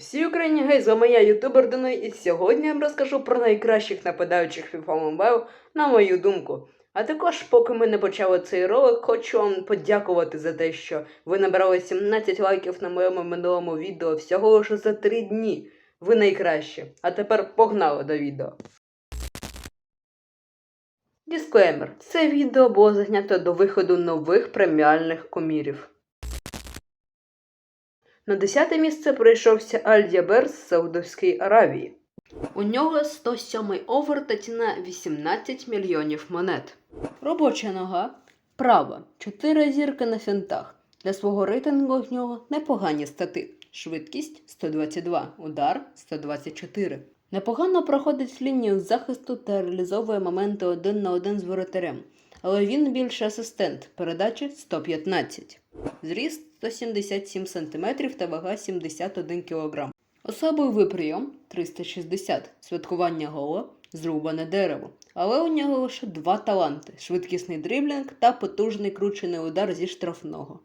Всі Україні гей, з вами я, ютубер Даной, і сьогодні я вам розкажу про найкращих нападаючих FIFA Mobile, на мою думку. А також, поки ми не почали цей ролик, хочу вам подякувати за те, що ви набрали 17 лайків на моєму минулому відео всього лише за 3 дні. Ви найкращі. А тепер погнали до відео. Дисклеймер. Це відео було зазнято до виходу нових преміальних комірів. На 10 місце прийшовся Аль-Ябер з Саудовської Аравії. У нього 107 овер та ціна 18 мільйонів монет. Робоча нога права, 4 зірки на фінтах. Для свого рейтингу в нього непогані стати. Швидкість 122, удар 124. Непогано проходить лінію захисту та реалізовує моменти один на один з воротарем. Але він більше асистент, передачі 115. Зріст 177 см та вага 71 кг. Особливий прийом 360, святкування гола, зрубане дерево. Але у нього лише два таланти: швидкісний дриблінг та потужний кручений удар зі штрафного.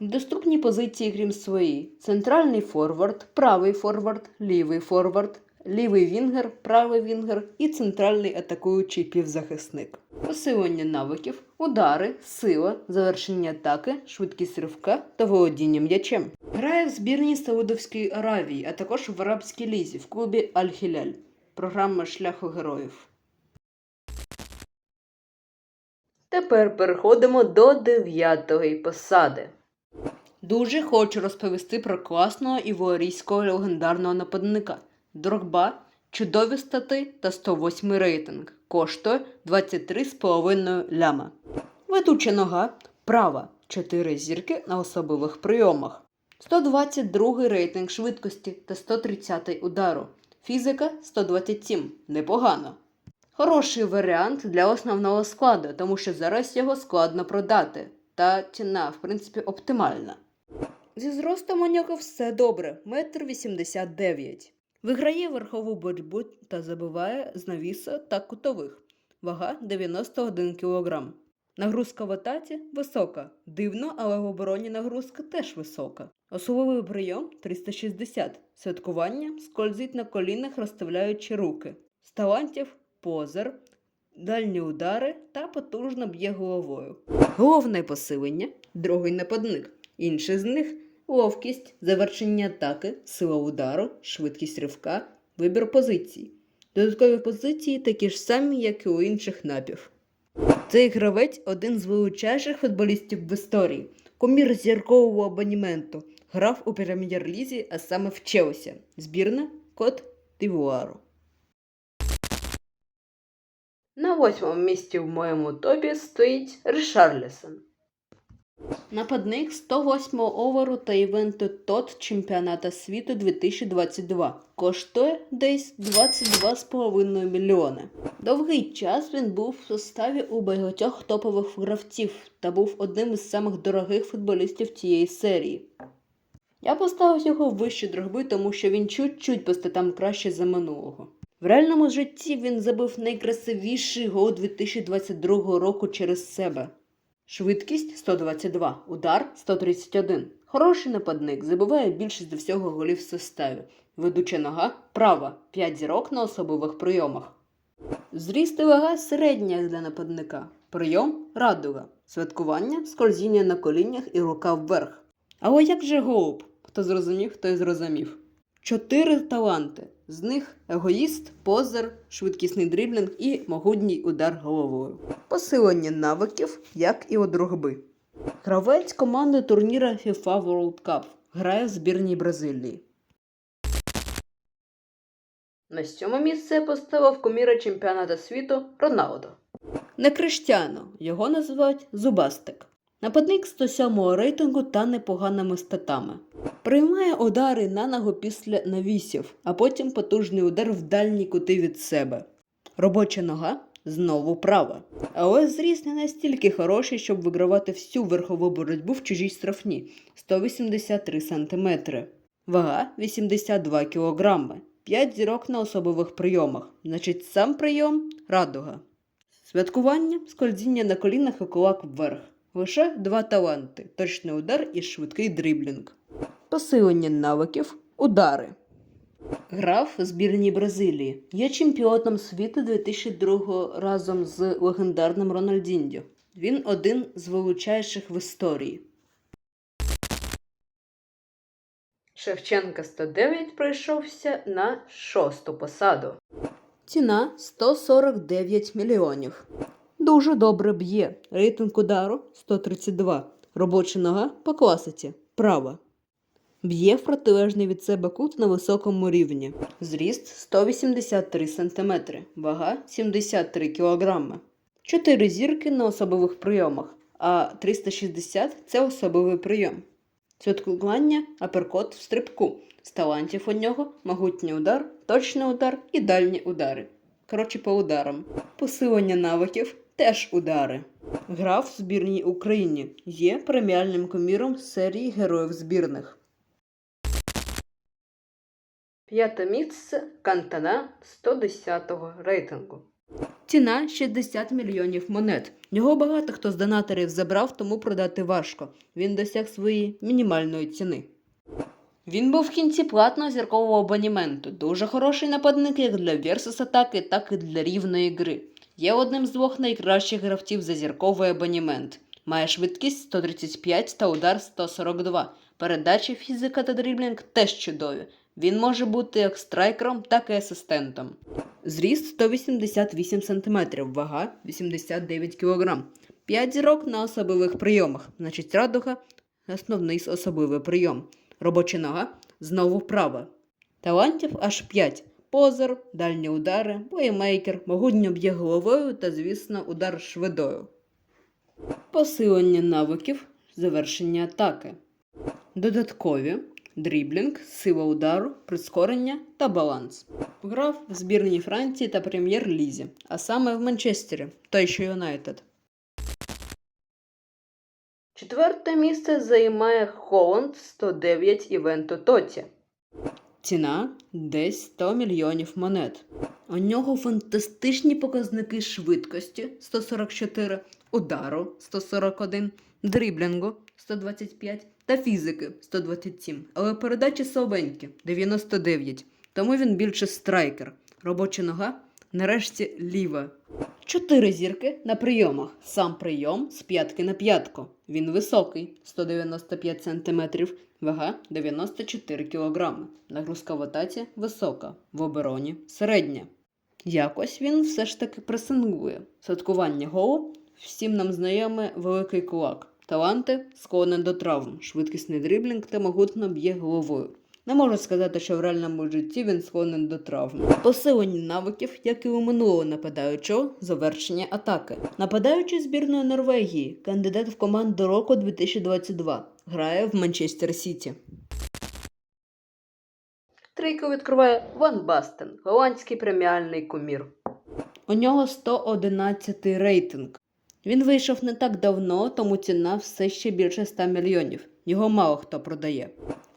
Доступні позиції, крім своєї: центральний форвард, правий форвард, лівий форвард, лівий вінгер, правий вінгер і центральний атакуючий півзахисник. Посилення навиків, удари, сила, завершення атаки, швидкість ривка та володіння м'ячем. Грає в збірній Саудовської Аравії, а також в Арабській лізі в клубі Аль-Хіляль. Програма Шляху героїв. Тепер переходимо до дев'ятої посади. Дуже хочу розповісти про класного іворійського легендарного нападника. Дрогба, чудові стати та 108 рейтинг. Коштує 23,5 ляма. Ведуча нога права 4 зірки на особливих прийомах. 122 рейтинг швидкості та 130 удару. Фізика 127. Непогано. Хороший варіант для основного складу, тому що зараз його складно продати. Та ціна, в принципі, оптимальна. Зі зростом у нього все добре, метр вісімдесят дев'ять. Виграє верхову боротьбу та забиває з навіса та кутових. Вага 91 кг. Нагрузка в атаці висока. Дивно, але в обороні нагрузка теж висока. Особливий прийом 360. Святкування скользить на колінах, розставляючи руки. З талантів позер, дальні удари та потужно б'є головою. Головне посилення другий нападник. Інші з них ловкість, завершення атаки, сила удару, швидкість ривка, вибір позицій. Додаткові позиції такі ж самі, як і у інших напів. Цей гравець один з вилучайших футболістів в історії, комір зіркового абоніменту, грав у прем'єр-лізі, а саме в Челсі. Збірна Кот Дівуару. На восьмому місці в моєму топі стоїть Ришарлісон. Нападник 108-го оверу та івенту ТОТ Чемпіоната світу 2022. Коштує десь 22,5 мільйони. Довгий час він був в составі у багатьох топових гравців та був одним із самих дорогих футболістів цієї серії. Я поставив його вище дрогби, тому що він чуть-чуть по статам краще за минулого. В реальному житті він забив найкрасивіший гол 2022 року через себе. Швидкість 122, удар 131. Хороший нападник, забиває більшість до всього голів в составі. Ведуча нога права, 5 зірок на особливих прийомах. Зріст і вага середня для нападника. Прийом радуга. Святкування, скользіння на коліннях і рука вверх. Але як же голуб? Хто зрозумів, той зрозумів. Чотири таланти. З них егоїст, позер, швидкісний дриблінг і могутній удар головою. Посилення навиків, як і у другби. Гравець команди турніра FIFA World Cup. Грає в збірній Бразилії. На сьоме місце поставив куміра чемпіоната світу Роналдо. Не Криштяно, його називають Зубастик. Нападник 107-го рейтингу та непоганими статами. Приймає удари на ногу після навісів, а потім потужний удар в дальні кути від себе. Робоча нога знову права. Але зріст не настільки хороший, щоб вигравати всю верхову боротьбу в чужій штрафні 183 см. Вага 82 кг. 5 зірок на особливих прийомах. Значить, сам прийом радуга. Святкування, скользіння на колінах і кулак вверх. Лише два таланти точний удар і швидкий дриблінг. Посилення навиків, Удари. Грав в збірній Бразилії. Є чемпіоном світу 2002 разом з легендарним Рональдіньо. Він один з вилучайших в історії. Шевченка 109 пройшовся на шосту посаду. Ціна 149 мільйонів. Дуже добре б'є. Рейтинг удару 132. Робоча нога по класиці. Права. Б'є в протилежний від себе кут на високому рівні. Зріст 183 см, вага 73 кг. Чотири зірки на особових прийомах, а 360 це особовий прийом. Святкування аперкот в стрибку. З талантів у нього могутній удар, точний удар і дальні удари. Коротше, по ударам. Посилення навиків теж удари. Грав в збірній Україні. Є преміальним коміром серії героїв збірних. П'яте місце Кантана 110-го рейтингу. Ціна 60 мільйонів монет. Його багато хто з донаторів забрав, тому продати важко. Він досяг своєї мінімальної ціни. Він був в кінці платного зіркового абоніменту. Дуже хороший нападник як для версус атаки, так і для рівної гри. Є одним з двох найкращих гравців за зірковий абонімент. Має швидкість 135 та удар 142. Передачі, фізика та дріблінг теж чудові. Він може бути як страйкером, так і асистентом. Зріст 188 см, вага 89 кг. 5 зірок на особливих прийомах. Значить, радуга основний особливий прийом. Робоча нога знову права. Талантів аж 5. Позор, дальні удари, боємейкер, могутньо б'є головою та, звісно, удар швидою. Посилення навиків, завершення атаки. Додаткові дріблінг, сила удару, прискорення та баланс. Грав в збірній Франції та прем'єр-лізі, а саме в Манчестері, той що Юнайтед. Четверте місце займає Холланд 109 Івенто Тоті. Ціна десь 100 мільйонів монет. У нього фантастичні показники швидкості 144, удару 141, дриблінгу 125 та фізики 127. Але передачі слабенькі 99. Тому він більше страйкер. Робоча нога нарешті ліва. Чотири зірки на прийомах. Сам прийом з п'ятки на п'ятку. Він високий 195 см, вага 94 кг. Нагрузка в атаці висока, в обороні середня. Якось він все ж таки пресингує. Святкування голу всім нам знайоме великий кулак. Таланти склонен до травм, швидкісний дриблінг та могутно б'є головою. Не можу сказати, що в реальному житті він склонен до травм. Посилення навиків, як і у минулого нападаючого, завершення атаки. Нападаючий збірної Норвегії, кандидат в команду року 2022, грає в Манчестер Сіті. Трійку відкриває Ван Бастен, голландський преміальний кумір. У нього 111 рейтинг. Він вийшов не так давно, тому ціна все ще більше 100 мільйонів. Його мало хто продає.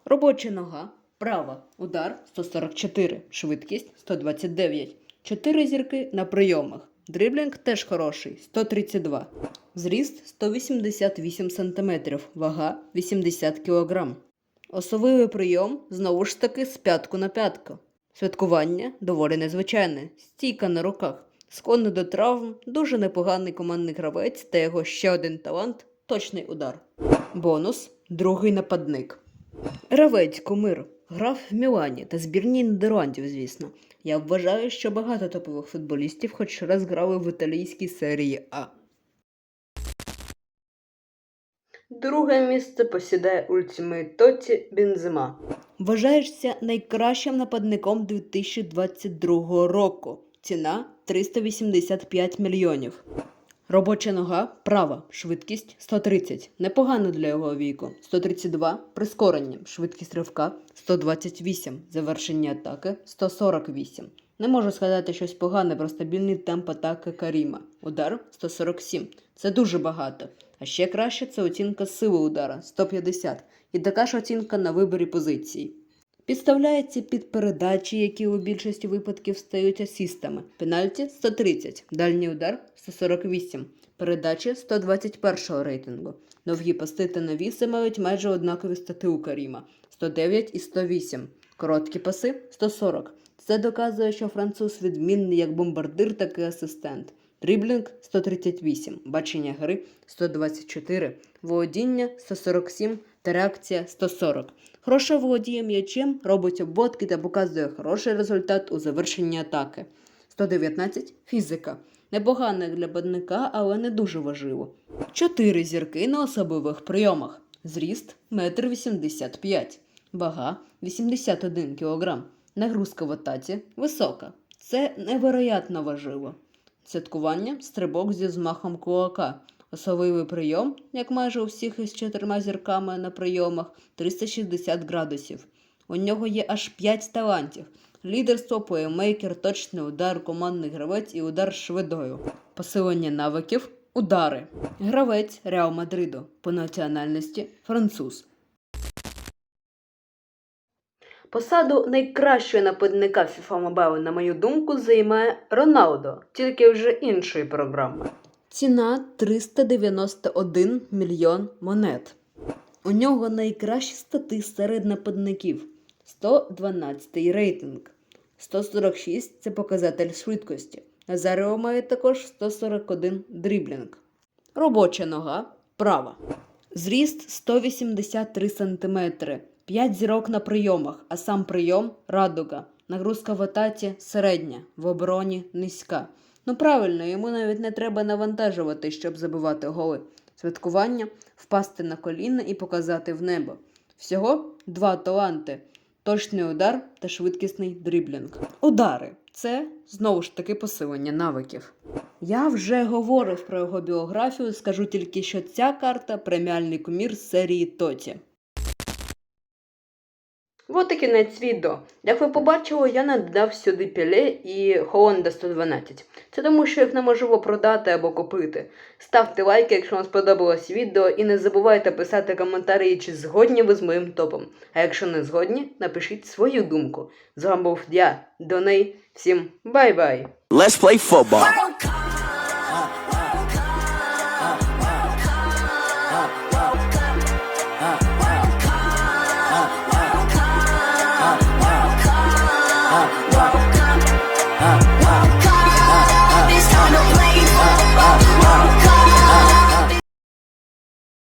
Робоча нога, права, удар 144, швидкість 129, 4 зірки на прийомах. Дриблінг теж хороший 132. Зріст 188 см, вага 80 кг. Особливий прийом знову ж таки з п'ятку на п'ятку. Святкування доволі незвичайне, стійка на руках. Склонний до травм, дуже непоганий командний гравець та його ще один талант точний удар. Бонус другий нападник. Гравець Кумир грав в Мілані та збірній Нідерландів, звісно. Я вважаю, що багато топових футболістів хоч раз грали в італійській серії А. Друге місце посідає Ультімейт Тоті Бензема. Вважаєшся найкращим нападником 2022 року. Ціна 385 мільйонів. Робоча нога права, швидкість 130. Непогано для його віку. 132 прискорення, швидкість ривка 128, завершення атаки 148. Не можу сказати щось погане про стабільний темп атаки Каріма. Удар 147. Це дуже багато. А ще краще це оцінка сили удара 150. І така ж оцінка на виборі позиції. Підставляється під передачі, які у більшості випадків стають асістами. Пенальті 130, дальній удар 148, передачі 121 рейтингу. Довгі пасти та навіси мають майже однакові стати у Каріма 109 і 108. Короткі паси 140. Це доказує, що француз відмінний як бомбардир, так і асистент. Дріблінг 138, бачення гри 124, володіння 147 та реакція 140. Хороше володіє м'ячем, робить обводки та показує хороший результат у завершенні атаки. 119 фізика. Непогано як для бадника, але не дуже важливо. Чотири зірки на особливих прийомах. Зріст 1,85 м. Вага 81 кг. Нагрузка в атаці висока. Це невероятно важливо. Святкування стрибок зі змахом кулака. Особливий прийом, як майже у всіх із чотирма зірками на прийомах, 360 градусів. У нього є аж 5 талантів: лідерство, плеймейкер, точний удар, командний гравець і удар швидою. Посилення навиків удари. Гравець Реал Мадриду по національності француз. Посаду найкращого нападника FIFA Mobile, на мою думку, займає Роналдо, тільки вже іншої програми. Ціна 391 мільйон монет. У нього найкращі стати серед нападників 112 рейтинг. 146 це показатель швидкості. Назаріо має також 141 дріблінг. Робоча нога права. Зріст 183 см, 5 зірок на прийомах, а сам прийом радуга. Нагрузка в атаці середня, в обороні низька. Ну правильно, йому навіть не треба навантажувати, щоб забивати голи. Святкування впасти на коліна і показати в небо. Всього два таланти: точний удар та швидкісний дріблінг. Удари це знову ж таки посилення навиків. Я вже говорив про його біографію, скажу тільки, що ця карта преміальний кумір серії Тоті. Вот і кінець відео. Як ви побачили, я надав сюди піле і Холонда 112. Це тому, що їх неможливо продати або купити. Ставте лайки, якщо вам сподобалось відео, і не забувайте писати коментарі, чи згодні ви з моїм топом. А якщо не згодні, напишіть свою думку. З вами був я, Доней. Всім бай-бай! Let's play football.